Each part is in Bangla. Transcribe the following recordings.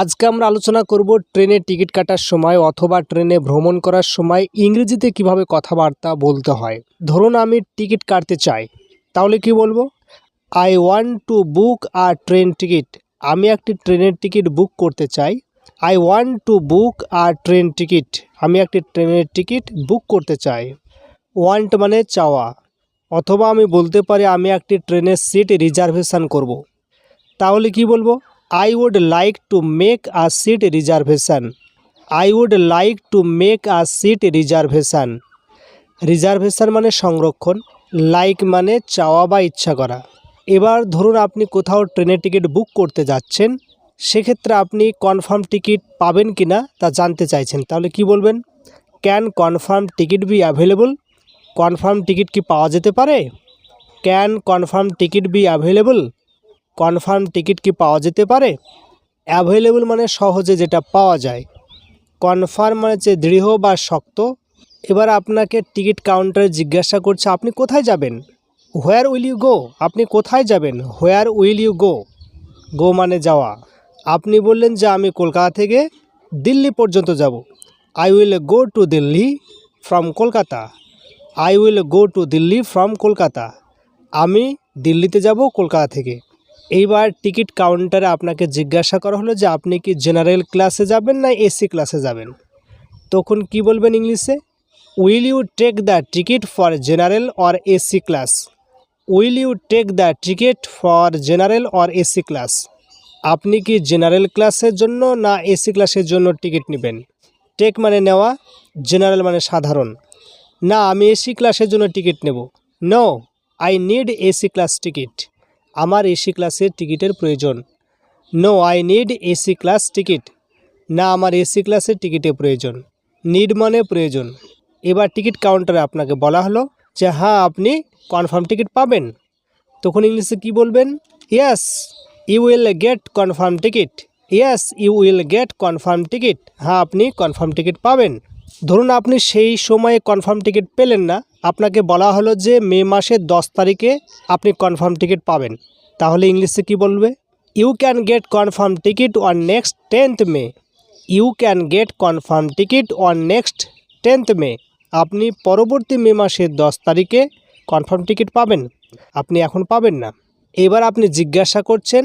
আজকে আমরা আলোচনা করব ট্রেনে টিকিট কাটার সময় অথবা ট্রেনে ভ্রমণ করার সময় ইংরেজিতে কীভাবে কথাবার্তা বলতে হয়। ধরুন আমি টিকিট কাটতে চাই, তাহলে কি বলব? I want to book a train ticket আমি একটি ট্রেনের টিকিট বুক করতে চাই। I want to book a train ticket আমি একটি ট্রেনের টিকিট বুক করতে চাই। ওয়ান্ট মানে চাওয়া। অথবা আমি বলতে পারি আমি একটি ট্রেনের সিট রিজার্ভেশন করব। তাহলে কি বলব? I would like to make a seat reservation I would like to make a seat reservation reservation মানে সংরক্ষণ লাইক মানে চাওয়া বা ইচ্ছা করা। এবার ধরুন আপনি কোথাও ট্রেনের টিকিট বুক করতে যাচ্ছেন, সেক্ষেত্রে আপনি কনফার্ম টিকিট পাবেন কি না তা জানতে চাইছেন। তাহলে কি বলবেন? Can confirm ticket be available confirm ticket কি পাওয়া যেতে পারে? Can confirm ticket be available confirm ticket কি পাওয়া যেতে পারে? অ্যাভেলেবল মানে সহজে যেটা পাওয়া যায়। কনফার্ম মানে যে দৃঢ় বা শক্ত। এবার আপনাকে টিকিট কাউন্টারে জিজ্ঞাসা করছে, আপনি কোথায় যাবেন? হোয়ার উইল ইউ গো আপনি কোথায় যাবেন? Where will you go go মানে যাওয়া। আপনি বললেন যে আমি কলকাতা থেকে দিল্লি পর্যন্ত যাব। I will go to Delhi from Kolkata I will go to Delhi from Kolkata আমি দিল্লিতে যাব কলকাতা থেকে। এইবার টিকিট কাউন্টারে আপনাকে জিজ্ঞাসা করা হলো যে আপনি কি জেনারেল ক্লাসে যাবেন না এসি ক্লাসে যাবেন। তখন কি বলবেন ইংলিশে? Will you take the ticket for general or AC class will you take the ticket for general or AC class আপনি কি জেনারেল ক্লাসের জন্য না এসি ক্লাসের জন্য টিকিট নেবেন? টেক মানে নেওয়া জেনারেল মানে সাধারণ। না, আমি এসি ক্লাসের জন্য টিকিট নেব। No I need AC class ticket আমার এসি ক্লাসের টিকিটের প্রয়োজন। No, I need AC class ticket. না, আমার এসি ক্লাসের টিকিটের প্রয়োজন। নিড মানে প্রয়োজন। এবার টিকিট কাউন্টারে আপনাকে বলা হলো যে হ্যাঁ আপনি কনফার্ম টিকিট পাবেন। তখন ইংলিশে কি বলবেন? Yes you will get confirm ticket yes you will get confirm ticket হ্যাঁ আপনি কনফার্ম টিকিট পাবেন। ধরুন, আপনি সেই সময়ে কনফার্ম টিকিট পেলেন না। আপনাকে বলা হলো যে মে মাসের দশ তারিখে আপনি কনফার্ম টিকিট পাবেন। তাহলে ইংলিশে কি বলবে? You can get confirm ticket on next tenth May you can get confirm ticket on next tenth May আপনি পরবর্তী মে মাসের দশ তারিখে কনফার্ম টিকিট পাবেন। আপনি এখন পাবেন না। এবার আপনি জিজ্ঞাসা করছেন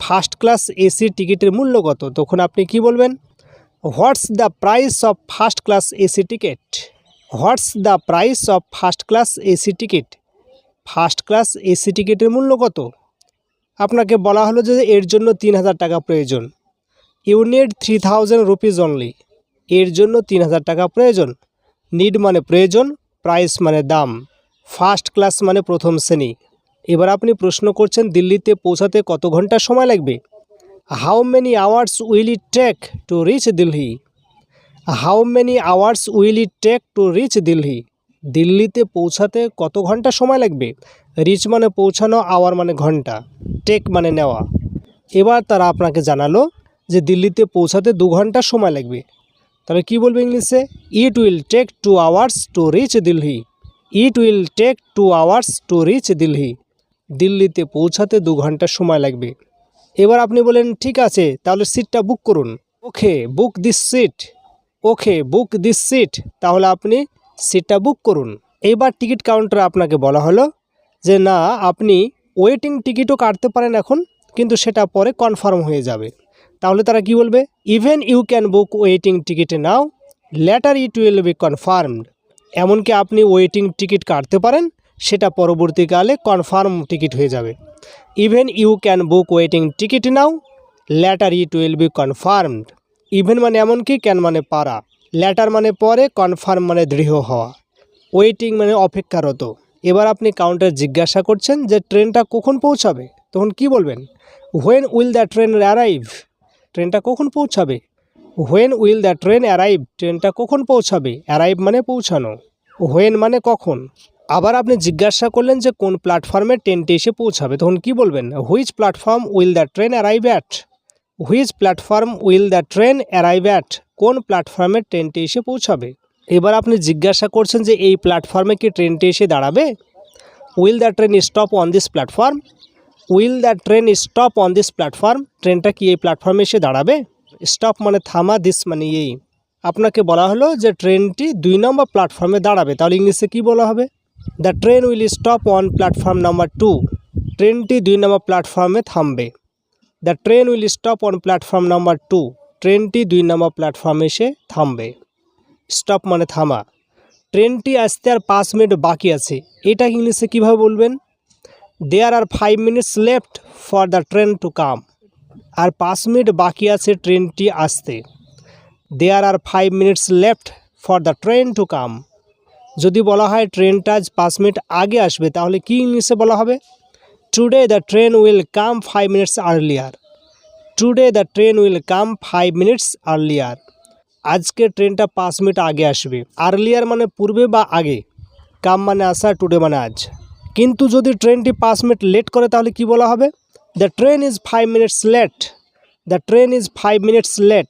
ফার্স্ট ক্লাস এসি টিকিটের মূল্য কত? তখন আপনি কি বলবেন? What's the price of first class AC ticket what's the price of first class AC ticket? First class AC টিকিটের মূল্য কত? আপনাকে বলা হলো যে এর জন্য তিন হাজার টাকা প্রয়োজন। You need three thousand rupees only এর জন্য তিন হাজার টাকা প্রয়োজন। নিড মানে প্রয়োজন প্রাইস মানে দাম। ফার্স্ট ক্লাস মানে প্রথম শ্রেণি। এবার আপনি প্রশ্ন করছেন দিল্লিতে পৌঁছাতে কত ঘণ্টা সময় লাগবে? How many hours will it take to reach Delhi how many hours will it take to reach Delhi দিল্লিতে পৌঁছাতে কত ঘণ্টা সময় লাগবে? রিচ মানে পৌঁছানো আওয়ার মানে ঘণ্টা। টেক মানে নেওয়া। এবার তারা আপনাকে জানালো যে দিল্লিতে পৌঁছাতে দু ঘণ্টা সময় লাগবে। তবে কি বলবে ইংলিশে? It will take two hours to reach Delhi it will take two hours to reach Delhi দিল্লিতে পৌঁছাতে দু ঘণ্টা সময় লাগবে। এবার আপনি বলেন, ঠিক আছে, তাহলে সিটটা বুক করুন। Okay book this seat okay book this seat তাহলে আপনি সিটটা বুক করুন। এইবার টিকিট কাউন্টারে আপনাকে বলা হলো যে, না, আপনি ওয়েটিং টিকিটও কাটতে পারেন এখন, কিন্তু সেটা পরে কনফার্ম হয়ে যাবে। তাহলে তারা কি বলবে? Even you can book waiting ticket now later it will be confirmed এমনকি আপনি ওয়েটিং টিকিট কাটতে পারেন, সেটা পরবর্তীকালে কনফার্ম টিকিট হয়ে যাবে। Even you can book waiting ticket now later it will be confirmed even মানে এমনকি ক্যান মানে পারা। ল্যাটার মানে পরে কনফার্ম মানে দৃঢ় হওয়া। ওয়েটিং মানে অপেক্ষারত। এবার আপনি কাউন্টার জিজ্ঞাসা করছেন যে, ট্রেনটা কখন পৌঁছাবে? তখন কি বলবেন? When will the train arrive ট্রেনটা কখন পৌঁছাবে? When will the train arrive ট্রেনটা কখন পৌঁছাবে? অ্যারাইভ মানে পৌঁছানো। হোয়েন মানে কখন? আবার আপনি জিজ্ঞাসা করলেন যে, কোন প্ল্যাটফর্মে ট্রেনটি এসে পৌঁছাবে? তখন কি বলবেন? Which platform will the train arrive at which platform will the train arrive at কোন প্ল্যাটফর্মে ট্রেনটি এসে পৌঁছাবে? এবার আপনি জিজ্ঞাসা করছেন যে এই প্ল্যাটফর্মে কি ট্রেনটি এসে দাঁড়াবে? Will the train stop on this platform will the train stop on this platform ট্রেনটা কি এই প্ল্যাটফর্মে এসে দাঁড়াবে? স্টপ মানে থামা দিস মানে এই। আপনাকে বলা হলো যে ট্রেনটি দুই নম্বর প্ল্যাটফর্মে দাঁড়াবে। তাহলে ইংলিশে কি বলা হবে? The train will stop on platform number two ট্রেনটি দুই নম্বর প্ল্যাটফর্মে থামবে। The train will stop on platform number two ট্রেনটি দুই নম্বর প্ল্যাটফর্মে এসে থামবে। স্টপ মানে থামা। ট্রেনটি আসতে আর পাঁচ মিনিট বাকি আছে। এটা ইংলিশে কীভাবে বলবেন? There are five minutes left for the train to come আর পাঁচ মিনিট বাকি আছে ট্রেনটি আসতে। There are five minutes left for the train to come যদি বলা হয় ট্রেনটা আজ পাঁচ মিনিট আগে আসবে, তাহলে কি ইংলিশে বলা হবে? Today the train will come five minutes earlier today the train will come five minutes earlier আজকে ট্রেনটা পাঁচ মিনিট আগে আসবে। আর্লিয়ার মানে পূর্বে বা আগে। কাম মানে আসা টুডে মানে আজ। কিন্তু যদি ট্রেনটি পাঁচ মিনিট লেট করে তাহলে কি বলা হবে? The train is five minutes late the train is five minutes late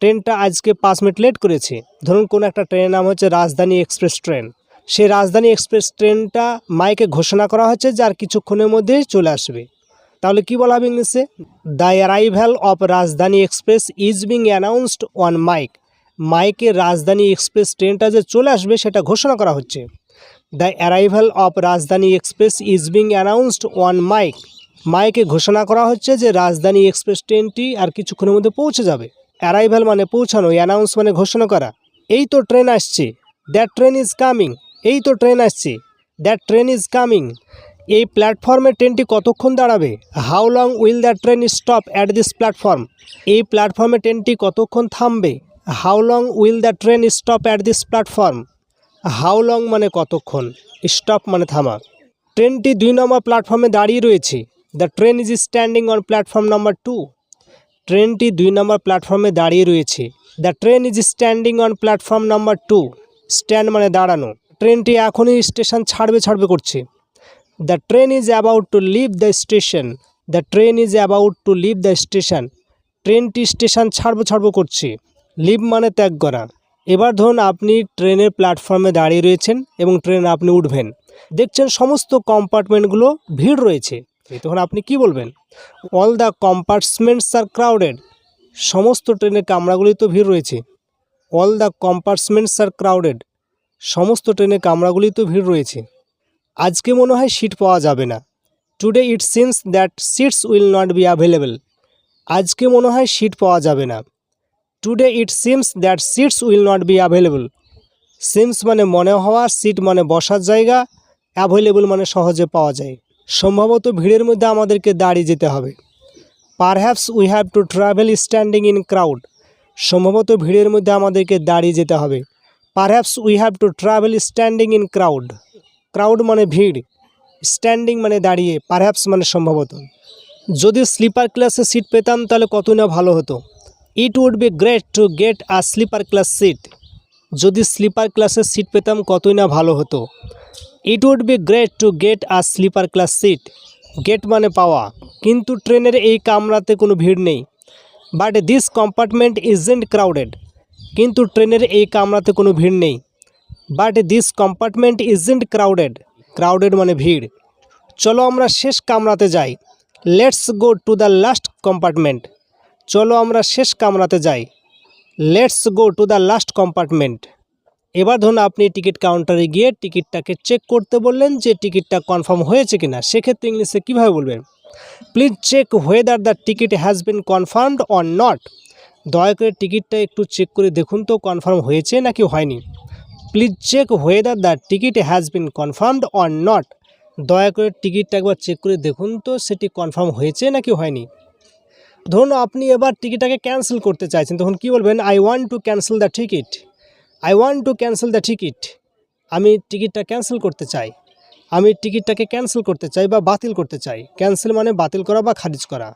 ট্রেনটা আজকে পাঁচ মিনিট লেট করেছে। ধরুন কোনো একটা ট্রেনের নাম হচ্ছে রাজধানী এক্সপ্রেস ট্রেন সেই রাজধানী এক্সপ্রেস ট্রেনটা মাইকে ঘোষণা করা হচ্ছে যে আর কিছুক্ষণের মধ্যেই চলে আসবে। তাহলে কি বলা হবে ইংলিশে? The arrival of Rajdhani express is being announced on mic মাইকে রাজধানী এক্সপ্রেস ট্রেনটা যে চলে আসবে সেটা ঘোষণা করা হচ্ছে। The arrival of Rajdhani express is being announced on mic মাইকে ঘোষণা করা হচ্ছে যে রাজধানী এক্সপ্রেস ট্রেনটি আর কিছুক্ষণের মধ্যে পৌঁছে যাবে। অ্যারাইভ্যাল মানে পৌঁছানো অ্যানাউন্স মানে ঘোষণা করা। এই তো ট্রেন আসছে। দ্যাট ট্রেন ইজ কামিং এই তো ট্রেন আসছে। দ্যাট ট্রেন ইজ কামিং এই প্ল্যাটফর্মে ট্রেনটি কতক্ষণ দাঁড়াবে? How long will the train stop at this platform এই প্ল্যাটফর্মে ট্রেনটি কতক্ষণ থামবে? How long will the train stop at this platform how long মানে কতক্ষণ? স্টপ মানে থামা। ট্রেনটি দুই নম্বর প্ল্যাটফর্মে দাঁড়িয়ে রয়েছে। The train is standing on platform number two ট্রেনটি দুই নম্বর প্ল্যাটফর্মে দাঁড়িয়ে রয়েছে। The train is standing on platform number two stand মানে দাঁড়ানো। ট্রেনটি এখনই স্টেশন ছাড়বে ছাড়বে করছে। The train is about to leave the station the train is about to leave the station ট্রেনটি স্টেশন ছাড়বো ছাড়বো করছে। লিভ মানে ত্যাগ করা। এবার ধরুন আপনি ট্রেনের প্ল্যাটফর্মে দাঁড়িয়ে রয়েছেন এবং ট্রেন আপনি উঠবেন। দেখছেন সমস্ত কম্পার্টমেন্টগুলো ভিড় রয়েছে। তখন আপনি কি বলবেন? All the compartments are crowded সমস্ত ট্রেনের কামরাগুলি তো ভিড় রয়েছে। All the compartments are crowded সমস্ত ট্রেনের কামরাগুলি তো ভিড় রয়েছে। আজকে মনে হয় সিট পাওয়া যাবে না। Today it seems that seats will not be available আজকে মনে হয় সিট পাওয়া যাবে না। Today it seems that seats will not be available seems মানে মনে হওয়া সিট মানে বসার জায়গা অ্যাভেলেবল মানে সহজে পাওয়া যায়। সম্ভবত ভিড়ের মধ্যে আমাদেরকে দাঁড়িয়ে যেতে হবে। Perhaps we have to travel standing in crowd সম্ভবত ভিড়ের মধ্যে আমাদেরকে দাঁড়িয়ে যেতে হবে। Perhaps we have to travel standing in crowd crowd মানে ভিড়। স্ট্যান্ডিং মানে দাঁড়িয়ে পারহ্যাপস মানে সম্ভবত। যদি স্লিপার ক্লাসে সিট পেতাম, তাহলে কত না ভালো হতো। It would be great to get a sleeper class seat যদি স্লিপার ক্লাসের সিট পেতাম, কতই না ভালো হতো। It would be great to get a sleeper class seat get মানে পাওয়া। কিন্তু ট্রেনের এই কামরাতে কোনো ভিড় নেই। But this compartment isn't crowded কিন্তু ট্রেনের এই কামরাতে কোনো ভিড় নেই। But this compartment isn't crowded crowded মানে ভিড়। চলো আমরা শেষ কামরাতে যাই। Let's go to the last compartment চলো আমরা শেষ কামরাতে যাই। Let's go to the last compartment এবার ধরুন আপনি টিকিট কাউন্টারে গিয়ে টিকিটটাকে চেক করতে বললেন যে টিকিটটা কনফার্ম হয়েছে কিনা। সেক্ষেত্রে ইংলিশে কীভাবে বলবেন? Please check whether the ticket has been confirmed or not দয়া করে টিকিটটা একটু চেক করে দেখুন তো কনফার্ম হয়েছে নাকি হয়নি? Please check whether the ticket has been confirmed or not দয়া করে টিকিটটা একবার চেক করে দেখুন তো, সেটি কনফার্ম হয়েছে নাকি হয়নি? ধরুন আপনি এবার টিকিটটাকে ক্যান্সেল করতে চাইছেন, তখন কি বলবেন? I want to cancel the ticket I want to cancel the ticket আমি টিকিটটা ক্যান্সেল করতে চাই। আমি টিকিটটাকে ক্যান্সেল করতে চাই বা বাতিল করতে চাই। ক্যান্সেল মানে বাতিল করা বা খারিজ করা।